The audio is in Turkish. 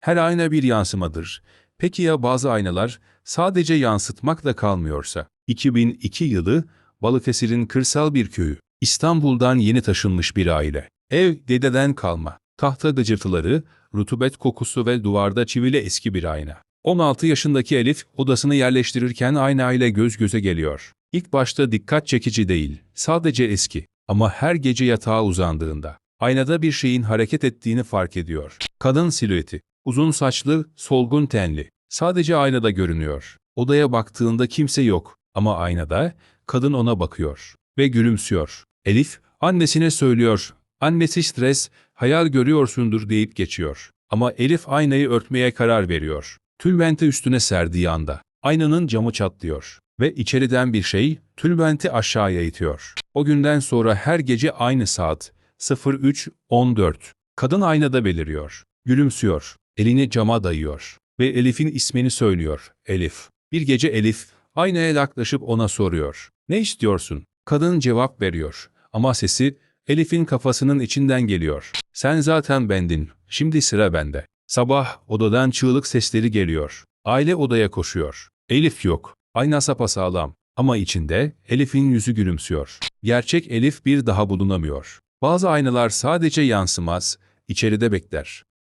Her ayna bir yansımadır. Peki ya bazı aynalar sadece yansıtmakla kalmıyorsa? 2002 yılı Balıkesir'in kırsal bir köyü. İstanbul'dan yeni taşınmış bir aile. Ev dededen kalma. Tahta gıcırtıları, rutubet kokusu ve duvarda çivili eski bir ayna. 16 yaşındaki Elif odasını yerleştirirken aynayla göz göze geliyor. İlk başta dikkat çekici değil, sadece eski. Ama her gece yatağa uzandığında aynada bir şeyin hareket ettiğini fark ediyor. Kadın silüeti, uzun saçlı, solgun tenli. Sadece aynada görünüyor. Odaya baktığında kimse yok ama aynada kadın ona bakıyor ve gülümsüyor. Elif annesine söylüyor. Annesi stres, hayal görüyorsundur deyip geçiyor. Ama Elif aynayı örtmeye karar veriyor. Tülbenti üstüne serdiği anda aynanın camı çatlıyor ve içeriden bir şey tülbenti aşağıya itiyor. O günden sonra her gece aynı saat 03.14 kadın aynada beliriyor. Gülümsüyor, elini cama dayıyor ve Elif'in ismini söylüyor. Elif. Bir gece Elif aynaya yaklaşıp ona soruyor. Ne istiyorsun? Kadın cevap veriyor ama sesi Elif'in kafasının içinden geliyor. Sen zaten bendin, şimdi sıra bende. Sabah odadan çığlık sesleri geliyor. Aile odaya koşuyor. Elif yok. Ayna sapasağlam. Ama içinde Elif'in yüzü gülümsüyor. Gerçek Elif bir daha bulunamıyor. Bazı aynalar sadece yansımaz, içeride bekler.